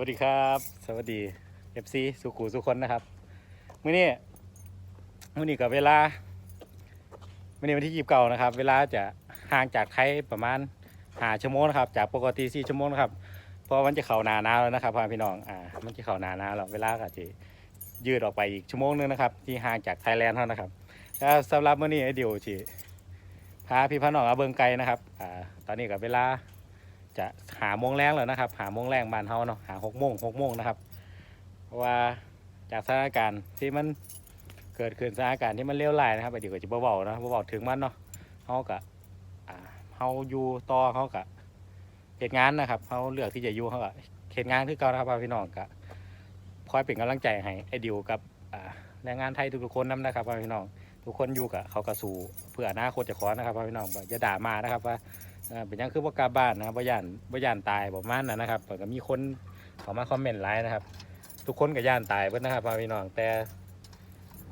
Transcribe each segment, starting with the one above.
วัสดีครับ สวัสดีเอฟซีสุขูสุคนนะครับมื้อนี้มื้อนี้กับเวลามื้อนี้วันที่ยีิบเก้านะครับ เวลาจะห่างจากไทยประมาณหาชั่วโมงนะครับ จากปกติสี่ชั่วโมงนะครับเพราะมันจะเข้านานาแล้วนะครับพ่อพี่น้องอ่ามันจะเข้านานาแล้วเวลาก็จะยืดออกไปอีกชั่วโมงนึงนะครับ ที่ห่างจากไทยแลนด์เท่านะครับแล้วสำหรับมื้อนี้ไอเดียวที่พาพี่พ่อน้องอาเบิงไกลนะครับอ่าตอนนี้กับเวลา จะหาโมงแรงแล้วนะครับ หาโมงแรงบ้านเฮาเนาะหาหกโมงหกโมงนะครับ เพราะว่าจากสถานการณ์ที่มันเกิดขึ้นสถานการณ์ที่มันเลวร้ายนะครับไอเดี๋ยวก็จะเบาๆนะเบาๆถึงมันเนาะเฮากะเฮาอยู่ต่อเฮากะเหตุงานนะครับเฮาเลือกที่จะอยู่เฮากะเหตุงานคือเก่านะครับพี่น้องกะคอยเป็นกำลังใจให้ไอ้ดิวกับแรงงานไทยทุกๆคนนํนะครับพี่น้องทุกคนอยู่กับเขากระสู่เพื่ออนาคตจะขอนะครับพี่น้องอย่าด่ามานะครับว่า อ่าเป็นหยังคือบ่กลับบ้านนะครับบ่ย่านบ่ย่านตายบ่ประมาณนั้นนะครับเพิ่นก็มีคนเข้ามาคอมเมนต์หลายนะครับ ทุกคนก็ย่านตายเบิดนนะครับพ่อพี่น้องแต่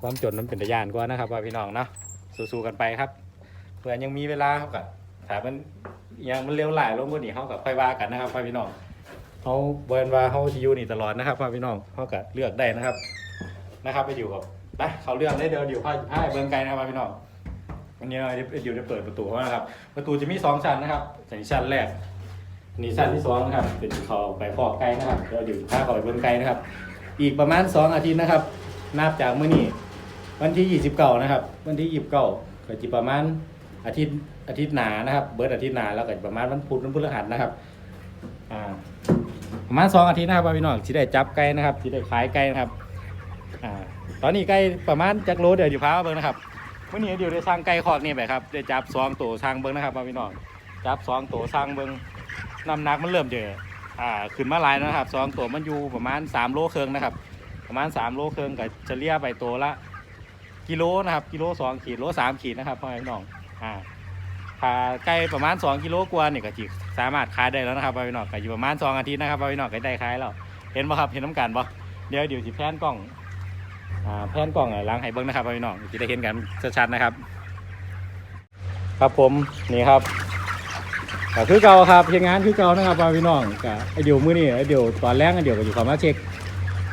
ความจนมันเป็นตะย่านกว่านะครับพ่อพี่น้องเนาะสู้ๆกันไปครับเพื่อยังมีเวลาเขาก็ถ้ามันยังมันเร็วหลายลงกว่านี้เขาก็ค่อยว่ากันนะครับพ่อพี่น้องเขาบ่แม่นว่าเขาสิอยู่นี่ตลอดนะครับพ่อพี่น้องเขาก็เลือกได้นะครับนะครับ ไปอยู่กับไปเขาเลือกได้เดี๋ยวเดี๋ยวพาพาไปเบิ่งไกลนะครับพ่อพี่น้อง วันนี้เดี๋ยวจะเปิดประตูเขานะครับ ประตูจะมีสองชั้นนะครับชั้นชั้นแรกนนี้ชั้นที่สองนะครับเป็นเขาไปพอกไกลนะครับเดี๋ยวเดี๋ยวพาเขาไปเบิ้งไกลนะครับ อีกประมาณสองอาทิตย์นะครับ นับจากเมื่อนี้วันที่ยี่สิบเก้านะครับ วันที่ยี่สิบเก้าก็จะประมาณอาทิตย์อาทิตย์หนานะครับ เบิร์ดอาทิตย์หนาแล้วก็ประมาณวันพุธวันพฤหัสนะครับอ่าประมาณสองอาทิตย์นะครับพี่น้องที่ได้จับไก่นะครับที่ได้ขายไก่นะครับอ่าตอนนี้ไก่ประมาณจักโลเดี๋ยวอยู่พามาเบิ้งนะครับ มื่อนี้เดี๋ยวได้สร้างไก่คอกนี่ไปครับได้จับสองตัวสร้างเบิ้งนะครับพี่น้องจับสองตัวสร้างเบิ้งน้ำหนักมันเริ่มเจออ่าขึ้นมาหลายนะครับสองตัวมันอยู่ประมาณสามโลเครึ่งนะครับ ประมาณสามโลเครึ่งก็เลี่ยไปตัวละกิโลนะครับกิโลสองขีดโลสามขีดนะครับพ่อพี่น้องอ่าถ้าไก่ประมาณสองกิโลกว่านี่ก็จิสามารถขายได้แล้วนะครับพี่น้องก็อยู่ประมาณสองอาทิตย์นะครับพี่น้องก็ได้ขายแล้วเห็นป่ะครับเห็นน้ำกันป่ะเดี๋ยวเดี๋ยวสิแพนกล้อง แพนกล้องล้างให้เบิ้งนะครับพี่น้องจะได้เห็นกันชัดๆนะครับ ครับผมนี่ครับก็คือเก่าครับเฮ็ดงานคือเก่านะครับพี่น้องก็ไอเดียวมือนี้ไอเดียวตอนแรกไอเดียวก็อยู่ข้ามาเช็ค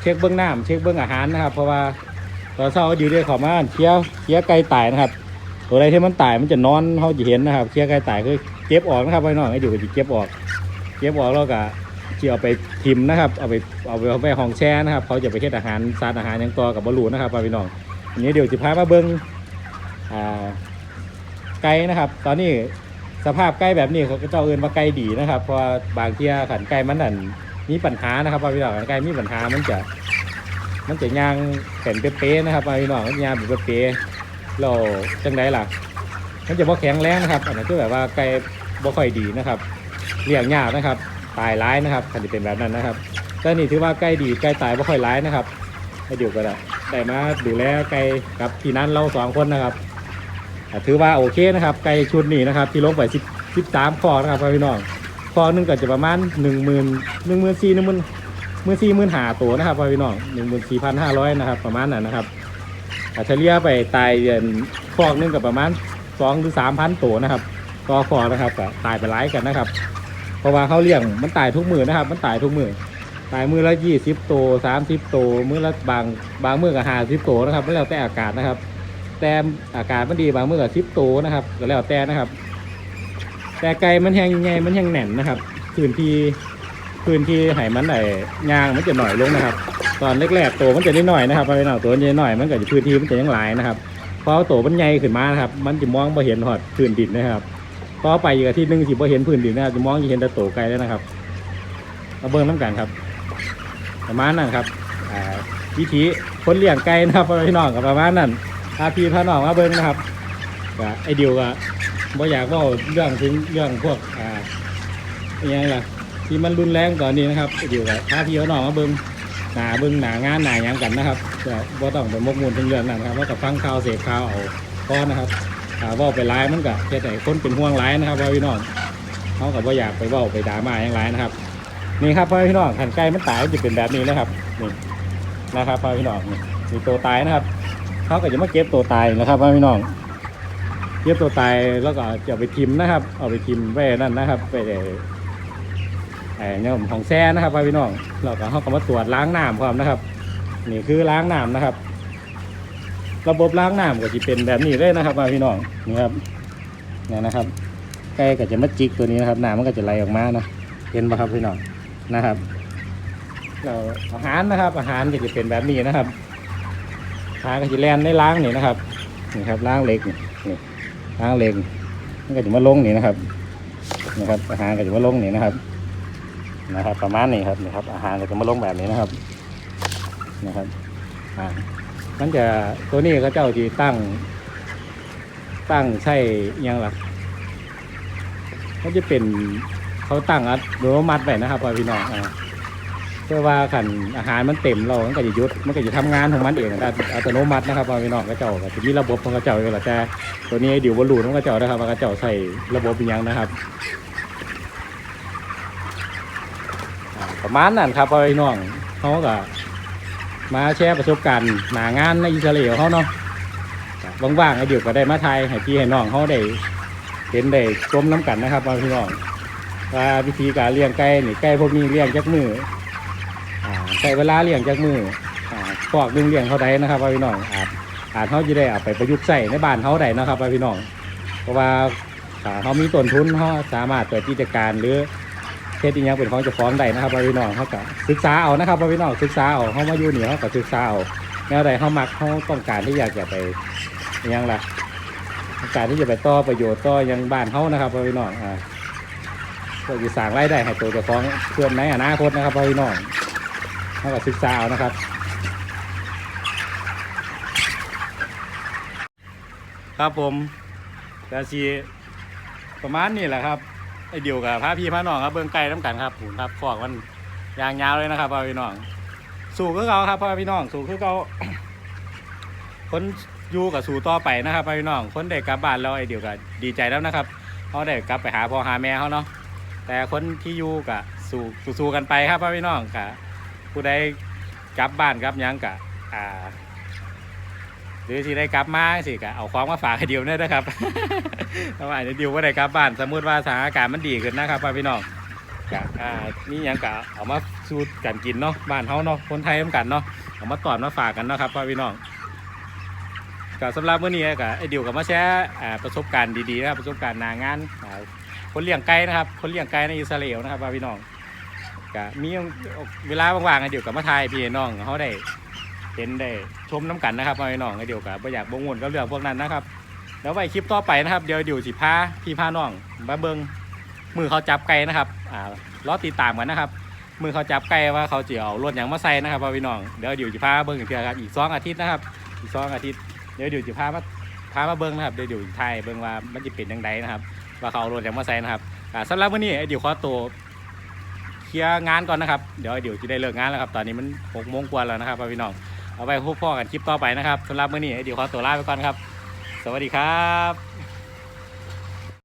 เช็คเบื้องน้ำเช็คเบื้องอาหารนะครับ เพราะว่าตอนเช้าไอเดียวได้ข้ามาเคลียร์เคลียร์ไก่ตายนะครับตัวใดที่มันตายมันจะนอนเขาจะเห็นนะครับเคลียร์ไก่ตายคือเก็บออกนะครับพี่น้องไอเดียวก็จะเก็บออก เก็บออกแล้วก็ จะเอาไปทิมนะครับ เอาไปเอาไปเอาไปห้องแช่นะครับ เขาจะไปเฮ็ดอาหารสารอาหารยังต่อกับบอลูนะครับพี่น้องอันนี้เดี๋ยวจะพามาเบิ้งอ่าไก่นะครับ ตอนนี้สภาพไก่แบบนี้เขาก็เจ้าเอินว่าไก่ดีนะครับเพราะบางเที่ยขันไก่มันนั่นมีปัญหานะครับพี่น้องขันไก่มีปัญหามันจะ มันจะย่างแข็งเป๊ะๆนะครับพี่น้องมันย่างแบบเป๊ะๆเราจังไดล่ะ มันจะบ่แข็งแรงนะครับ อันนั้นคือแบบว่าไก่บ่ค่อยดีนะครับเลี้ยงยากนะครับ ตายร้ายนะครับคันจะเป็นแบบนั้นนะครับแต่นี่ถือว่าใกล้ดีใกล้ตายไม่ค่อยร้ายนะครับให้เดี๋ยวก็ได้ได้มาดูแลไก่กับพี่นั้นเราสองคนนะครับถือว่าโอเคนะครับ ไก่ชุดนี้นะครับ ที่ลงไปสิบสิบสามคอนะครับพี่น้องคอหนึงก็จะประมาณหนึ่งหมื่นหนึ่งหมื่นสี่หนึ่งหมื่นหมื่นสี่หมื่นหาตัวนะครับพี่น้องหนึ่งหมื่นสี่พันห้าร้อยนะครับ ประมาณนั้นนะครับอะเฉลี่ยไปตายเดือนคอกนึงกับประมาณสองหรือสามพันตัวนะครับก็คอนะครับก็ตายไปหลายกันนะครับ เพราะว่าเขาเลี้ยงมันตายทุกมือนะครับ มันตายทุกมือตายมือละยี่สิบโตสามสิบโตมือละบางบางมือกับห้าสิบโตนะครับไม่แล้วแต่อากาศนะครับ แต่อากาศมันดีบางมือกับสิบโตนะครับก็แล้วแต่นะครับ แต่ไก่มันแห้งยังไงมันแห้งแน่นนะครับพื้นที่พื้นที่ไหมันไหนยางมันจะหน่อยลงนะครับ ตอนแรกๆโตมันจะได้หน่อยนะครับพอไปหน่อยตัวนจะหน่อยมันก็จะพื้นที่มันจะยังหลายนะครับพอโตมันใหญ่ขึ้นมานะครับ มันจะมองไม่เห็นหอดพื้นดินนะครับ ต่อไปอีกอาทิตย์หนึงสิบ่เห็นพื้นดินนะครับจะมองจะเห็นแต่โตไกลแล้วนะครับมาเบิ่งน้ำกันครับประมาณนั้นครับอ่าวิธีคนเลี้ยงไก่นะครับพี่น้องกับประมาณนั้นพาพี่พาน้องมาเบิ่งนะครับก็ไอเดียวก็บ่อยากว่าเรื่องถึงเรื่องพวกอ่าอหยังล่ะที่มันรุนแรงตอนนี้นะครับไอเดียวก็พาพี่พาน้องมาเบิ่งหนาเบิ่งหนางานหนาหยังกันนะครับก็บ่ต้องไปมกมุ่นถึงเรื่องนั้นครับว่ากับฟังข่าวเสพข่าวเอาก้อนนะครับ ถ้าว่าไปร้ายมันก็แค่แต่คนเป็นห่วงร้ายนะครับพ่อพี่น้องเขากับว่าอยากไปว่าไปด่ามาอย่างไรนะครับ นี่ครับพ่อพี่น้องขันไก่มันตายจะเป็นแบบนี้นะครับนี่นะครับพ่อพี่น้องนี่มีตัวตายนะครับเขาก็จะมาเก็บตัวตายนะครับพ่อพี่น้องเก็บตัวตายแล้วก็จะไปทิมนะครับ เอาไปทิมไว้นั่นนะครับไปไอ้เนี่ยของแซ่นะครับพ่อพี่น้องเราก็เขาก็มาตรวจล้างน้ำพร้อมนะครับ นี่คือล้างน้ำนะครับ ระบบล้างน้ำก็จะเป็นแบบนี้เลยนะครับพี่น้องนี่ครับเนี่ยนะครับไก่ก็จะมาจิกตัวนี้นะครับน้ำมันก็จะไหลออกมานะเห็นป่ะครับพี่น้องนะครับเราอาหารนะครับ อาหารก็จะเป็นแบบนี้นะครับอาหาก็จะแล่นได้ล้างนี่นะครับนี่ครับล้างเล็กนี่ล้างเล็กมันก็จะมาลงนี่นะครับนี่ครับอาหารก็จะมาลงนี่นะครับ นะครับ ประมาณนี้ครับนี่ครับ อาหารก็จะมาลงแบบนี้นะครับนะครับอ่า มันจะตัวนี้ก็เจ้าที่ตั้ง ตั้งใช่ยังหรอมันจะเป็นเขาตั้งอัตโนมัติไว้นะครับพ่อพี่น้องเพื่อว่าขันอาหารมันเต็มเรามันก็จะหยุดมันก็จะทำงานของมันเองอัตโนมัตินะครับพ่อพี่น้องก็เจ้าจะมีระบบของกระเจ้าอยู่แล้วแต่ตัวนี้เดี๋ยวบอลลูนของกระเจ้านะครับว่ากระเจ้าใส่ระบบเป็นยังนะครับประมาณนั้นครับพ่อพี่น้องเขาก็ มาแชร์ประสบการณ์หนางานในอิสราเอลเขาเนาะก็ว่างๆไอเดียวก็ได้มาไทยให้พี่ให้น้องเขาได้เห็นได้ชมน้ำกันนะครับพ่อพี่น้องว่าวิธีการเลี้ยงไก่นี่ไก่พวกนี้เลี้ยงจักมือใช้เวลาเลี้ยงจักมืออ่าฟอกหนึงเลี้ยงเท่าใดนะครับพ่อพี่น้องอาจอาจเขาจะได้เอาไปประยุกต์ใส่ในบ้านเขาได้นะครับพ่อพี่น้อง เพราะว่าถ้าเขามีต้นทุนเขาสามารถเปิดกิจการหรือ เทศอีกอย่างเป็นของเจะฟ้าของใดนะครับพี่น้องเขาก็ศึกษาเอานะครับพี่น้องศึกษาเอาเขามาอยู่นี่เขาก็ศึกษาเอาแนวใดเขามักเขาต้องการที่อยากจะไปยังล่ะต้องการที่จะไปต่อประโยชน์ต่อยังบ้านเขานะครับพี่น้องอ่าเพื่อจะสร้างรายได้ให้ตัวเจ้าของเพื่อนในอนาคตนะครับพี่น้องเขาก็ศึกษาเอานะครับครับผมกาซีประมาณนี้แหละครับ ไอเดียวกับพระพี่พระน้องครับเบิ้งไก่น้ำกันครับผมครับฟอกมันยางยาวเลยนะครับพ่อพี่น้อง สู่คือเขาครับพ่อพี่น้อง สู่คือเขาคนอยู่กับสู่ต่อไปนะครับพ่อพี่น้อง คนได้กลับบ้านแล้วไอเดียวกับดีใจแล้วนะครับเขาได้กลับไปหาพ่อหาแม่เขาเนาะแต่คนที่อยู่กับสู่สู่กันไปครับพ่อพี่น้องกับผู้ใดกลับบ้านกลับยังกับอ่า หรือสิได้กลับมาสิกะเอาของมาฝากให้เดียวเนี่ยนะครับเพราะว่าเดี๋ยววก็ได้กลับบ้านสมมติว่าสถานการณ์มันดีขึ้นนะครับพี่น้องกะนี่ยังกะเอามาสูตรกันกินเนาะบ้านเฮาเนาะคนไทยเหมือนกันเนาะเอามาตอนมาฝากกันนะครับพี่น้องก็สำหรับเมื้อนี้กะไอ้ดิวกับมาแชร์อ่ประสบการณ์ดีๆนะครับประสบการณ์นางาน คนเลี้ยงไก่นะครับ คนเลี้ยงไก่ในอิสราเอลนะครับพี่น้องก็มีเวลาว่างๆไอ้ดิวกับมาทยพี่น้องเขาได้ เห็นได้ชมน้ำกันนะครับพ่อพี่น้องไอ้เดียวกับไม่อยากบงวนก็เรื่องพวกนั้นนะครับ แล้วไว้คลิปต่อไปนะครับ เดี๋ยวเดี๋ยวสิพาพี่พาน้องมาเบิงมือเขาจับไก่นะครับอ่ารอติดตามกันนะครับ มือเขาจับไก่ว่าเขาจะเอารถอย่างมาใส่นะครับพ่อพี่น้องเดี๋ยวเดี๋ยวสิพาเบิงอีกเทื่อครับอีกสองอาทิตย์นะครับ อีกสองอาทิตย์เดี๋ยวเดี๋ยวสิพามาพามาเบิงนะครับเดี๋ยวเดี๋ยวไทยเบิงว่ามันจะเป็นยังไงนะครับ ว่าเขาเอารถอย่างมาใส่นะครับอ่าสำหรับวันนี้ไอ้เดี๋ยวขอตัวเคลียร์งานก่อนนะครับ เดี๋ยวเดี๋ยวจะได้เลิกงานแล้วครับ ตอนนี้มันหกโมงกว่าแล้วนะครับพี่น้อง เอาไว้พบพ่อกันคลิปต่อไปนะครับสำหรับมื้อนี้เดี๋ยวขอตัวลาไปก่อนครับ สวัสดีครับ